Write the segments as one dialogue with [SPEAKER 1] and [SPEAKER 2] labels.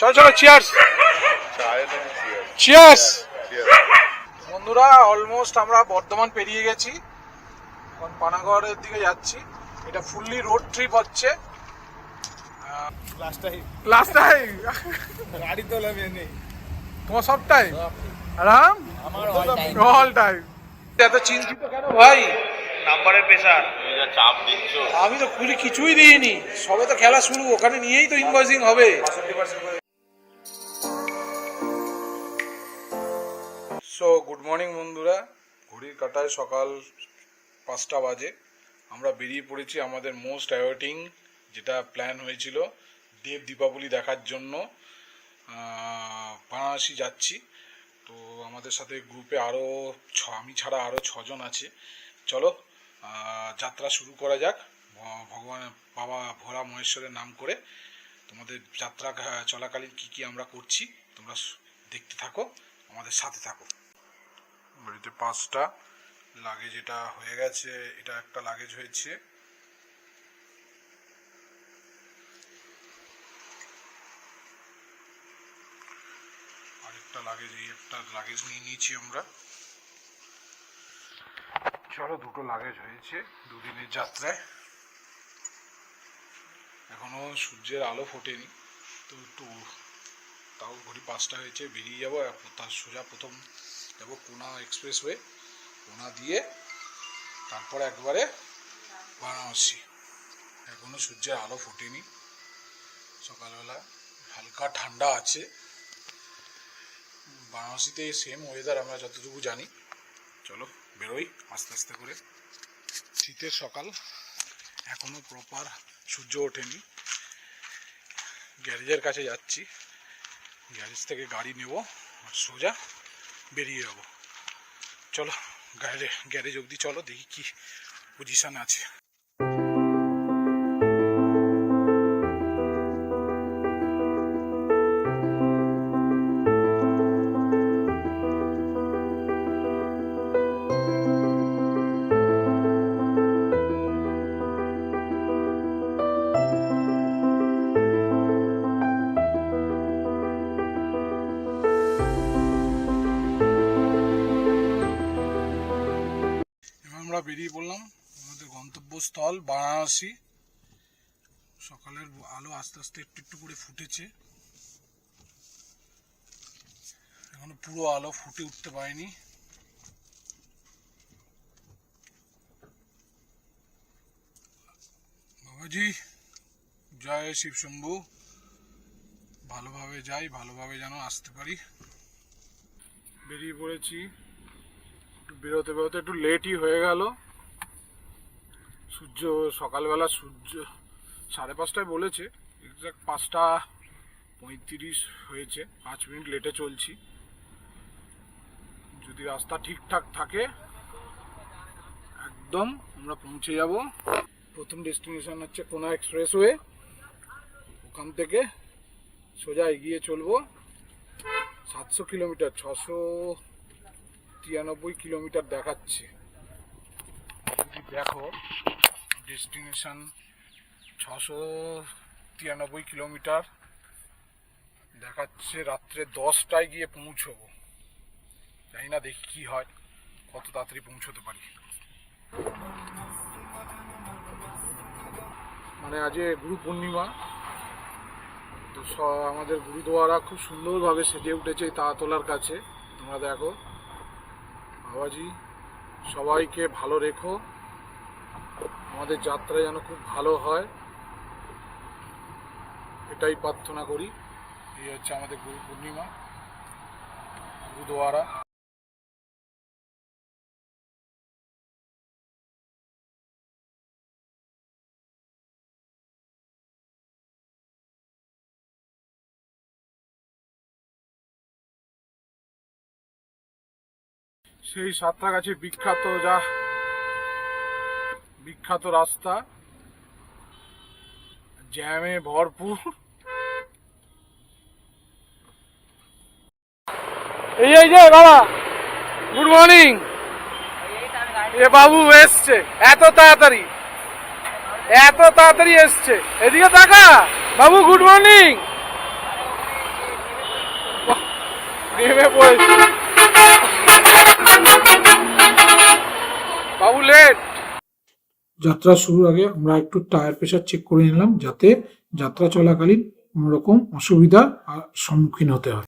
[SPEAKER 1] চলো চলো cheers cheers বন্ধুরা অলমোস্ট আমরা বর্ধমান পেরিয়ে গেছি। এখন পানাগড়ের দিকে যাচ্ছি। এটা ফুললি রোড ট্রিপ হচ্ছে।
[SPEAKER 2] লাস্ট টাইম
[SPEAKER 1] লাস্ট টাইম
[SPEAKER 2] গাড়ি তোলা নেই।
[SPEAKER 1] তোমার সব টাইম আরাম?
[SPEAKER 2] আমার
[SPEAKER 1] অল টাইম এত চিন্তিত কেন ভাই?
[SPEAKER 3] নাম্বারের চাপ দিচ্ছ।
[SPEAKER 1] আমি তো খুলি কিছুই দিইনি। সবে তো খেলা শুরু ওখানে নিয়েই তো ইনভয়েসিং হবে। সো গুড মর্নিং বন্ধুরা। ঘড়ির কাটায় সকাল পাঁচটা বাজে। আমরা বেরিয়ে পড়েছি আমাদের মোস্ট অ্যাওয়েটিং যেটা প্ল্যান হয়েছিল, দেব দীপাবলি দেখার জন্য। বারাণসী যাচ্ছি। তো, আমাদের সাথে গ্রুপে আরও ছ, আমি ছাড়া আরও ছজন আছে। চলো যাত্রা শুরু করা যাক। ভগবান, বাবা ভোলা মহেশ্বরের নাম করে তোমাদের যাত্রা চলাকালীন কি কি আমরা করছি, তোমরা দেখতে থাকো, আমাদের সাথে থাকো। বাড়িতে পাঁচটা লাগেজ এটা হয়ে গেছে, এটা একটা লাগেজ হয়েছে। আরেকটা লাগেজ এই একটা লাগেজ নিয়ে নিয়েছি আমরা। চলো, দুটো লাগেজ হয়েছে দুদিনের যাত্রায়। এখনও সূর্যের আলো ফোটেনি, তো একটু তাও ঘড়ি পাঁচটা হয়েছে, বেরিয়ে যাব, আর তার সোজা প্রথম যাব কোনা এক্সপ্রেস ওয়ে কোনা দিয়ে তারপরে একবারে বারাণসী। এখনও সূর্যের আলো ফোটেনি। সকালবেলা হালকা ঠান্ডা আছে। বারাণসীতে সেম ওয়েদার আমরা যতটুকু জানি। চলো বেরোই আস্তে আস্তে করে। শীতের সকাল এখনও প্রপার সূর্য ওঠেনি। গ্যারেজের কাছে যাচ্ছি। গ্যারেজ থেকে গাড়ি নেব আর সোজা বেরিয়ে যাব। চলো গ্যারে গ্যারেজ অবধি চলো দেখি কি পজিশন আছে। আমরা বেরিয়ে পড়লাম আমাদের গন্তব্যস্থল, বারাণসী। সকালের আলো আস্তে আস্তে একটু একটু করে ফুটেছে। এখনও পুরো আলো ফুটে উঠতে পারেনি। বাবাজি, জয় শিব শম্ভু। ভালোভাবে যাই, ভালোভাবে যেন আসতে পারি। বেরিয়ে পড়েছি। বেরোতে বেরোতে একটু লেটই হয়ে গেল। সূর্য, সকালবেলা সূর্য, সাড়ে পাঁচটায় বলেছে এক্সাক্ট পাঁচটা পঁয়ত্রিশ হয়েছে, পাঁচ মিনিট লেটে চলছি। যদি রাস্তা ঠিকঠাক থাকে, একদম আমরা পৌঁছে যাব। প্রথম ডেস্টিনেশন হচ্ছে কোনা এক্সপ্রেসওয়ে ওখান থেকে সোজা এগিয়ে চলবো। সাতশো কিলোমিটার, ছশো তিরানব্বই কিলোমিটার দেখাচ্ছে। যদি দেখো ডেস্টিনেশন ছশো তিরানব্বই কিলোমিটার দেখাচ্ছে, রাত্রে দশটায় গিয়ে পৌঁছবো। জানি না দেখি কি হয়, কত তাড়াতাড়ি পৌঁছতে পারি। মানে আজ গুরু পূর্ণিমা, তো আমাদের গুরুদুয়ারা খুব সুন্দরভাবে সেজে উঠেছে এই তাঁতলার কাছে। তোমরা দেখো বাবাজি, সবাইকে ভালো রেখো। আমাদের যাত্রা যেন খুব ভালো হয়। এটাই প্রার্থনা করি। এই হচ্ছে আমাদের গুরু পূর্ণিমা, গুরুদুয়ারা। সেই সাঁতরাগাছির বিখ্যাত যা বিখ্যাত রাস্তা। জ্যামে ভরপুর। এই এই যে বাবা গুড মর্নিং এ বাবু এসছে, এত তাড়াতাড়ি এত তাড়াতাড়ি এসছে। এদিকে তাকা, বাবু গুড মর্নিং নেমে পড়েছি। বাবু লেট
[SPEAKER 4] যাত্রা শুরুর আগে আমরা একটু টায়ার প্রেশার চেক করে নিলাম যাতে যাত্রা চলাকালীন কোনো রকম অসুবিধা আর সম্মুখীন হতে হয়।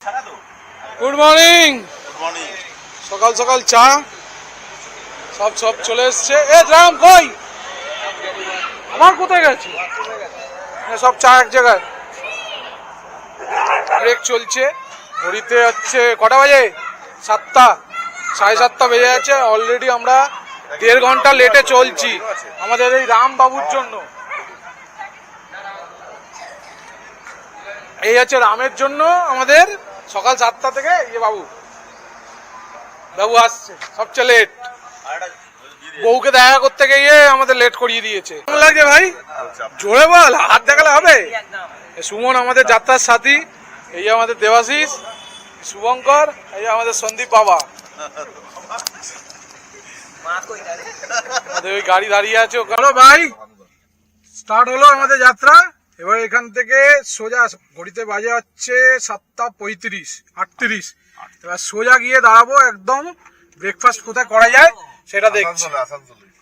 [SPEAKER 1] গুড মর্নিং
[SPEAKER 3] মর্নিং
[SPEAKER 1] সকাল সকাল চা। সব সব চলে এসছে। এ রাম কই? আমার কোথায় গেছে? সব চা এক জায়গায়। ব্রেক চলছে। ঘড়িতে হচ্ছে কটা বাজে? সাতটা। সাড়ে সাতটা বেজে যাচ্ছে অলরেডি আমরা দেড় ঘণ্টা লেটে চলছি। আমাদের এই রাম বাবুর জন্য। এই হচ্ছে রামের জন্য আমাদের সকাল সাতটা থেকে ইয়ে বাবু। বাবু আসছে সবচেয়ে লেট বউকে দেখা করতে গিয়ে আমাদের লেট করিয়ে দিয়েছে। কেমন লাগছে ভাই? জোরে বল, হাত দেখালে হবে? সুমন আমাদের যাত্রার সাথী, এই আমাদের দেবাশিস শুভঙ্কর, এই আমাদের সন্দীপ বাবা। আমাদের ওই গাড়ি দাঁড়িয়ে আছে ওখানে। ভাই স্টার্ট হলো আমাদের যাত্রা। এবার এখান থেকে সোজা ঘড়িতে বাজে হচ্ছে সাতটা পঁয়ত্রিশ আটত্রিশ। এবার সোজা গিয়ে দাঁড়াবো একদম ব্রেকফাস্ট কোথায় করা যায় সেটা দেখছি।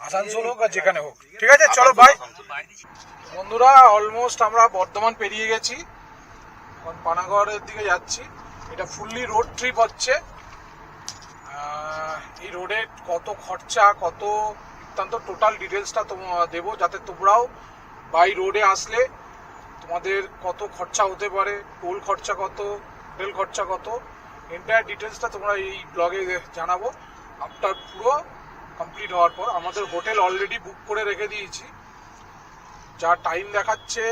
[SPEAKER 1] আসানসোল হোক আর যেখানে হোক। ঠিক আছে চলো ভাই। বন্ধুরা অলমোস্ট আমরা বর্ধমান পেরিয়ে গেছি। এখন পানাগড়ের দিকে যাচ্ছি। এটা ফুললি রোড ট্রিপ হচ্ছে। এই রোডে কত খরচা, কত বৃত্তান্ত টোটাল ডিটেলসটা দেবো যাতে তোমরাও বাই রোডে আসলে তোমাদের কত খরচা হতে পারে টোল খরচা কত হোটেল খরচা কত এন্টায়ার ডিটেলসটা তোমরা এই ব্লগে জানাব। আফটার পুরো কমপ্লিট হওয়ার পর আমাদের হোটেল অলরেডি বুক করে রেখে দিয়েছি। যা টাইম দেখাচ্ছে,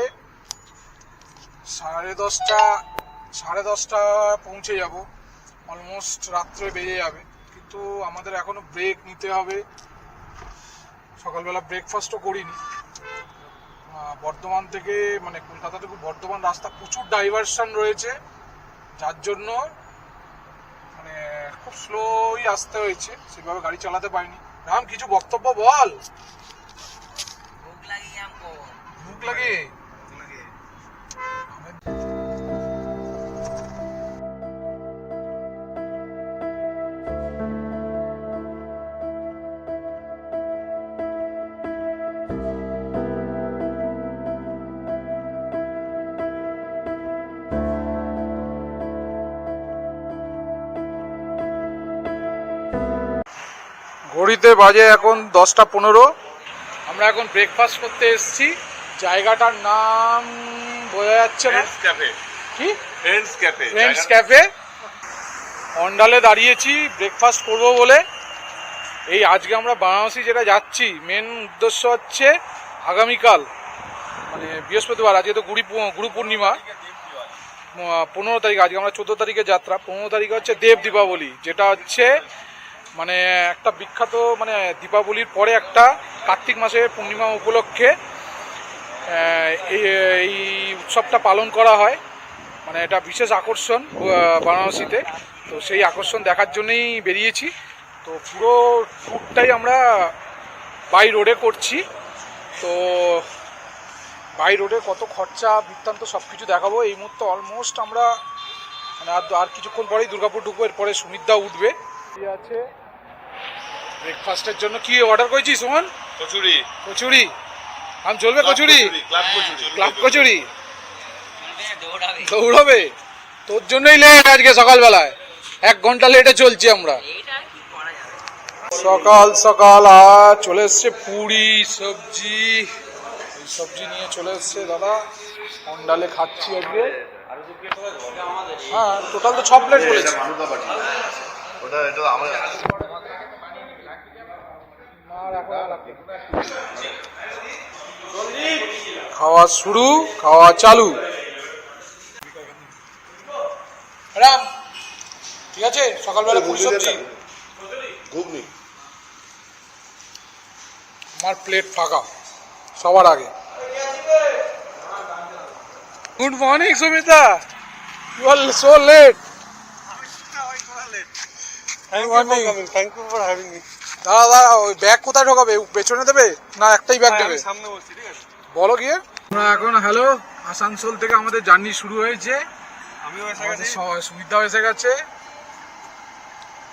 [SPEAKER 1] সাড়ে দশটা সাড়ে দশটা পৌঁছে যাব। অলমোস্ট রাত্রে বেজে যাবে। কিন্তু আমাদের এখনও ব্রেক নিতে হবে। সকালবেলা ব্রেকফাস্টও করিনি। বর্ধমান থেকে মানে কলকাতা থেকে বর্ধমান রাস্তা প্রচুর ডাইভারশন রয়েছে। যার জন্য মানে খুব স্লোই আসতে হয়েছে। সেভাবে গাড়ি চালাতে পারিনি। রাম কিছু বক্তব্য বল। মুখ লাগে ঘড়িতে বাজে এখন দশটা পনেরো। আমরা এখন ব্রেকফাস্ট করতে এসেছি। জায়গাটার নাম বোঝা যাচ্ছে না।
[SPEAKER 3] ক্যাফে
[SPEAKER 1] কি?
[SPEAKER 3] ফ্রেন্ডস ক্যাফে
[SPEAKER 1] ফ্রেন্ডস ক্যাফে অন্ডালে দাঁড়িয়েছি ব্রেকফাস্ট করব বলে। এই আজকে আমরা বারাণসী যেটা যাচ্ছি মেন উদ্দেশ্য হচ্ছে আগামীকাল মানে বৃহস্পতিবার আজকে তো গুড়ি গুরু পূর্ণিমা। পনেরো তারিখ আজকে আমরা চোদ্দ তারিখে যাত্রা। পনেরো তারিখে হচ্ছে দেব দীপাবলি যেটা হচ্ছে মানে একটা বিখ্যাত মানে দীপাবলির পরে একটা কার্তিক মাসের পূর্ণিমা উপলক্ষে এই উৎসবটা পালন করা হয়। মানে এটা বিশেষ আকর্ষণ বারাণসীতে। তো সেই আকর্ষণ দেখার জন্যেই বেরিয়েছি। তো পুরো ট্যুরটাই আমরা বাই রোডে করছি। তো বাই রোডে কত খরচা, বৃত্তান্ত সব কিছু দেখাবো। এই মুহূর্তে অলমোস্ট আমরা মানে আর কিছুক্ষণ পরেই দুর্গাপুর ঢুকবো। এরপরে সুমিতদা উঠবে। আছে ব্রেকফাস্টের জন্য কি অর্ডার করেছিস সুমন?
[SPEAKER 3] কচুরি।
[SPEAKER 1] কচুরি। আম চলবে কচুরি?
[SPEAKER 3] ক্লাব কচুরি
[SPEAKER 1] দৌড়াবে। তোর জন্যই লেট আজকে সকালবেলায়। এক ঘণ্টা লেটে চলছি আমরা। সকাল সকাল আর চলে এসছে পুরি সবজি। এই সবজি নিয়ে চলে এসছে দাদা। অন্ডালে খাচ্ছি আজকে? হ্যাঁ টোটাল তো ছ প্লেট বলেছে
[SPEAKER 3] ওটা এটা আমার
[SPEAKER 1] আর এখন আর লাগবে না। খাওয়া শুরু খাওয়া চালু। রাম ঠিক আছে? সকালবেলা পুরি সবজি।
[SPEAKER 3] ঘুগনি
[SPEAKER 1] আমার প্লেট ফাঁকা। সবার আগে। Good morning Sumita you are so late morning
[SPEAKER 2] thank you for having me
[SPEAKER 1] দাদা দাদা ওই ব্যাগ কোথায় ঢোকাবে? পেছনে দেবে না একটাই ব্যাগ দেবে?
[SPEAKER 2] সামনে বলছি ঠিক আছে?
[SPEAKER 1] বলো গিয়ে। আমরা এখন হ্যালো আসানসোল থেকে আমাদের জার্নি শুরু হয়েছে।
[SPEAKER 2] আমিও এসে গেছি।
[SPEAKER 1] সুবিধা এসে গেছে।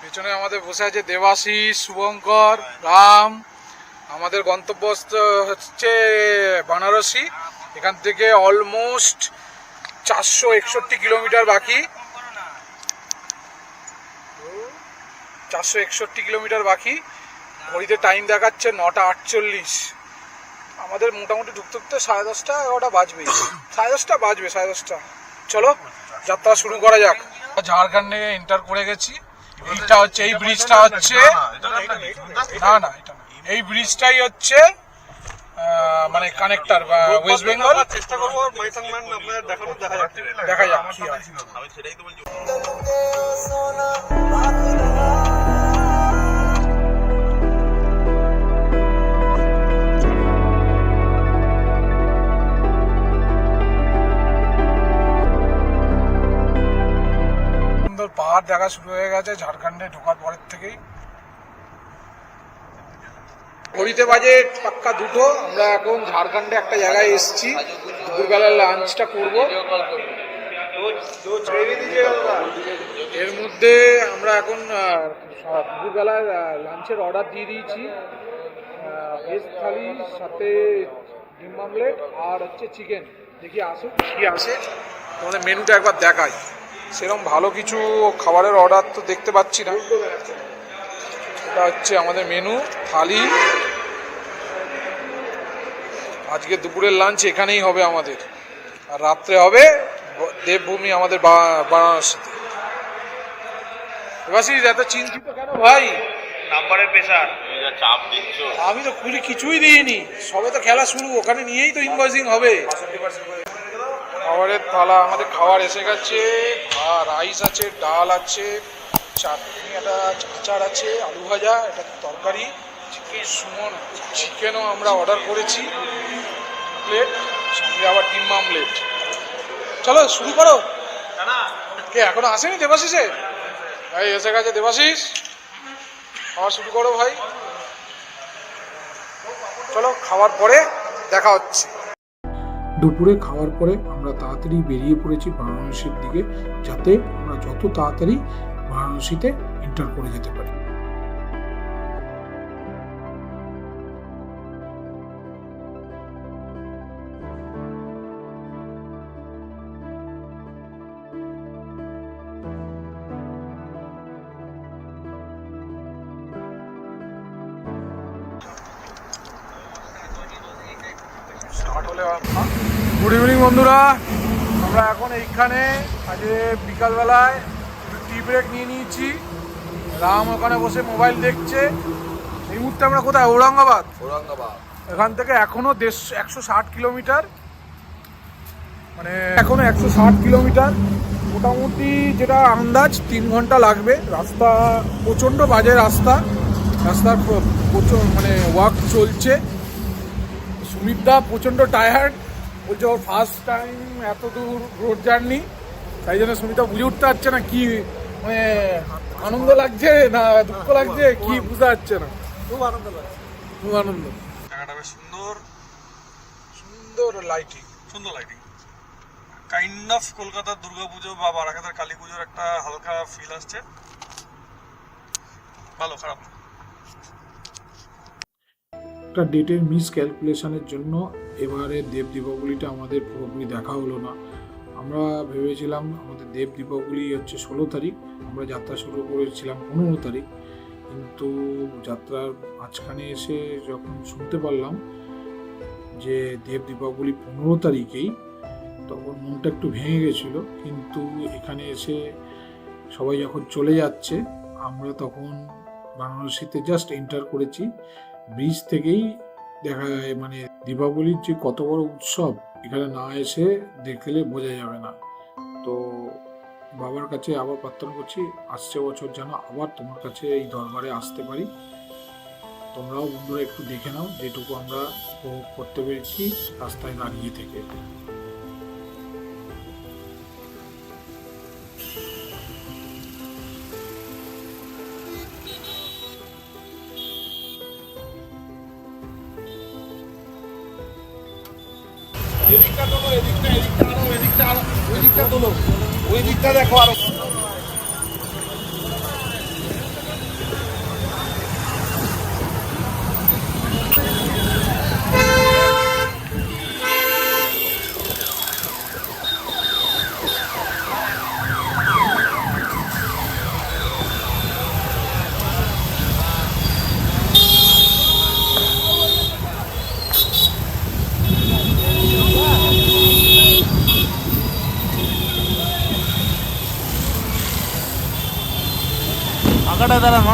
[SPEAKER 1] পেছনে আমাদের বসে আছে দেবাশিস শুভঙ্কর রাম। আমাদের গন্তব্যস্থ হচ্ছে বানারসি। এখান থেকে অলমোস্ট চারশো একষট্টি কিলোমিটার বাকি। চারশো একষট্টি কিলোমিটার বাকি। ঘড়িতে টাইম দেখাচ্ছে নটা আটচল্লিশ। আমাদের মোটামুটি ঢুকতে ঢুকতে সাড়ে দশটা এগারোটা বাজবে। সাড়ে দশটা বাজবে সাড়ে দশটা। চলো যাত্রা শুরু করা যাক। ঝাড়খণ্ডে এন্টার করে গেছি। এইটা হচ্ছে এই ব্রিজটা হচ্ছে না না এটা এই ব্রিজটাই হচ্ছে মানে কানেক্টার বা ওয়েস্ট বেঙ্গল
[SPEAKER 2] চেষ্টা করব দেখানো দেখা যাচ্ছে
[SPEAKER 1] দেখা যাক কি হয়। সুন্দর পাহাড় দেখা শুরু হয়ে গেছে, ঝাড়খণ্ডে ঢোকার পরের থেকেই। ঘড়িতে বাজে পাক্কা দুটো, আমরা এখন ঝাড়খণ্ডে একটা জায়গায় এসেছি। দুপুরবেলার লাঞ্চটা করব। এর মধ্যে আমরা এখন দুপুরবেলার লাঞ্চের অর্ডার দিয়ে দিয়েছি। ভেজ থালি, সাথে ডিম আমলেট আর হচ্ছে চিকেন দেখি আসুক, কি আসে। তোমাদের মেনুটা একবার দেখাই। সেরকম ভালো কিছু খাবারের অর্ডার তো দেখতে পাচ্ছি না। এটা হচ্ছে আমাদের মেনু থালি। আজকে দুপুরের লাঞ্চ এখানেই হবে আমাদের। আর রাত্রে হবে দেবভূমি আমাদের বারাণসীতে। এবাসিস এত চিন্তিত কেন ভাই?
[SPEAKER 3] নাম্বারের পেশার চাপ দিচ্ছ।
[SPEAKER 1] আমি তো খুলি কিছুই দিইনি। সবে তো খেলা শুরু ওখানে নিয়েই তো ইনভয়েসিং হবে। খাবারের থালা আমাদের খাবার এসে গেছে রাইস আছে, ডাল আছে, চাটনি, একটা আচার আছে, আলু ভাজা এটা তরকারি চিকেন সুমন চিকেনও আমরা অর্ডার করেছি প্লেট সঙ্গে আবার ডিম আমলেট চলো, শুরু করো। কে, এখনও আসেনি দেবাশিসে? ভাই, এসে গেছে দেবাশিস। খাওয়া শুরু করো ভাই। চলো, খাওয়ার পরে দেখা হচ্ছে।
[SPEAKER 4] দুপুরে খাওয়ার পরে আমরা তাড়াতাড়ি বেরিয়ে পড়েছি বারাণসীর দিকে, যাতে আমরা যত তাড়াতাড়ি বারাণসীতে এন্টার করে যেতে পারি।
[SPEAKER 1] বন্ধুরা আমরা এখন এইখানে আজকে বিকালবেলায় একটু টি ব্রেক নিয়ে নিয়েছি। রাম ওখানে বসে মোবাইল দেখছে। এই মুহূর্তে আমরা কোথায়? ঔরঙ্গাবাদ।
[SPEAKER 3] ঔরঙ্গাবাদ।
[SPEAKER 1] এখান থেকে এখনও দেড়শো একশো ষাট কিলোমিটার। মানে এখনও একশো ষাট কিলোমিটার। মোটামুটি যেটা আন্দাজ তিন ঘণ্টা লাগবে। রাস্তা প্রচণ্ড বাজে রাস্তা। রাস্তার প্র- প্রচুর মানে ওয়াক চলছে। সুমিতদা প্রচণ্ড টায়ার্ড বলছে ওর ফার্স্ট টাইম এত দূর রোড জার্নি তাই জন্য সুমিতা বুঝে উঠতে পারছে না কি মানে আনন্দ লাগছে না দুঃখ লাগছে কি বুঝতে পারছে না।
[SPEAKER 2] খুব আনন্দ লাগছে।
[SPEAKER 1] খুব আনন্দ।
[SPEAKER 2] জায়গাটা বেশ সুন্দর।
[SPEAKER 1] সুন্দর লাইটিং
[SPEAKER 2] সুন্দর লাইটিং কাইন্ড অফ কলকাতার দুর্গাপুজো বা বারাকাতার কালী পুজোর একটা হালকা ফিল আসছে। ভালো খারাপ।
[SPEAKER 4] একটা ডেটের মিস ক্যালকুলেশনের জন্য এবারে দেব দীপাবলিটা আমাদের পুরোপুরি দেখা হলো না। আমরা ভেবেছিলাম আমাদের দেব দীপাবলি হচ্ছে ষোলো তারিখ, আমরা যাত্রা শুরু করেছিলাম পনেরো তারিখ। কিন্তু যাত্রার মাঝখানে এসে যখন শুনতে পারলাম যে দেব দীপাবলি পনেরো তারিখেই, তখন মনটা একটু ভেঙে গেছিল। কিন্তু এখানে এসে সবাই যখন চলে যাচ্ছে, আমরা তখন বারাণসীতে জাস্ট এন্টার করেছি। ব্রিজ থেকেই দেখা মানে দীপাবলির যে কত বড় উৎসব, এখানে না এসে দেখলে বোঝা যাবে না। তো বাবার কাছে আবার প্রার্থনা করছি, আসছে বছর যেন আবার তোমার কাছে এই দরবারে আসতে পারি। তোমরাও বন্ধুরা একটু দেখে নাও যেটুকু আমরা উপভোগ করতে পেরেছি রাস্তায় দাঁড়িয়ে থেকে।
[SPEAKER 1] ওই দিকটা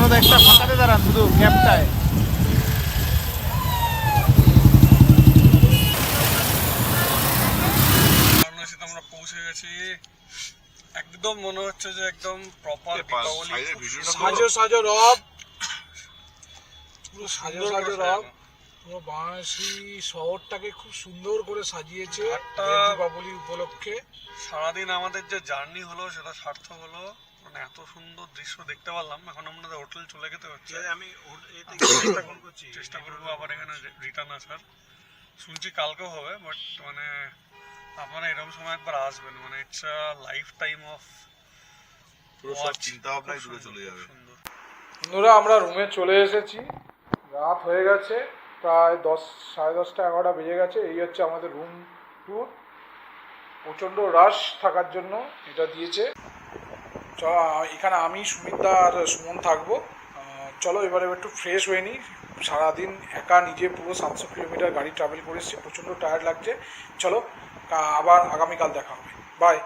[SPEAKER 5] মানুষ একটা ফাঁকাতে দাঁড়ান শুধু ক্যাবটায়
[SPEAKER 2] আমরা পৌঁছে গেছি। একদম মনে হচ্ছে যে একদম প্রপার
[SPEAKER 1] সাজো সাজো রব। পুরো সাজো সাজো রব। পুরো বারাণসী শহরটাকে খুব সুন্দর করে সাজিয়েছে দীপাবলি উপলক্ষে।
[SPEAKER 2] সারাদিন আমাদের যে জার্নি হলো সেটা সার্থক হলো। এত সুন্দর দৃশ্য দেখতে পারলাম। এখন আমাদের হোটেল চলে যেতে হচ্ছে
[SPEAKER 3] আমি
[SPEAKER 2] চেষ্টা করব আবার এখানে রিটার্ন আসার। শুনছি কালকেও হবে বাট মানে আপনারা এরকম সময় একবার আসবেন। মানে it's a lifetime of
[SPEAKER 3] পুরো সব চিন্তা ভাবনাই দূরে চলে যাবে।
[SPEAKER 2] সুন্দর।
[SPEAKER 1] বন্ধুরা আমরা রুমে চলে এসেছি। রাত হয়ে গেছে প্রায় দশ সাড়ে দশটা এগারোটা বেজে গেছে। এই হচ্ছে আমাদের রুম ট্যুর প্রচণ্ড রাশ থাকার জন্য এটা দিয়েছে। চ, এখানে আমি সুমিতা আর সুমন থাকব। চলো, এবারে একটু ফ্রেশ হয়ে নিই। সারাদিন একা নিজে পুরো সাতশো কিলোমিটার গাড়ি ট্রাভেল করেছি প্রচণ্ড টায়ার্ড লাগছে। চলো আবার আগামীকাল দেখা হবে। বাই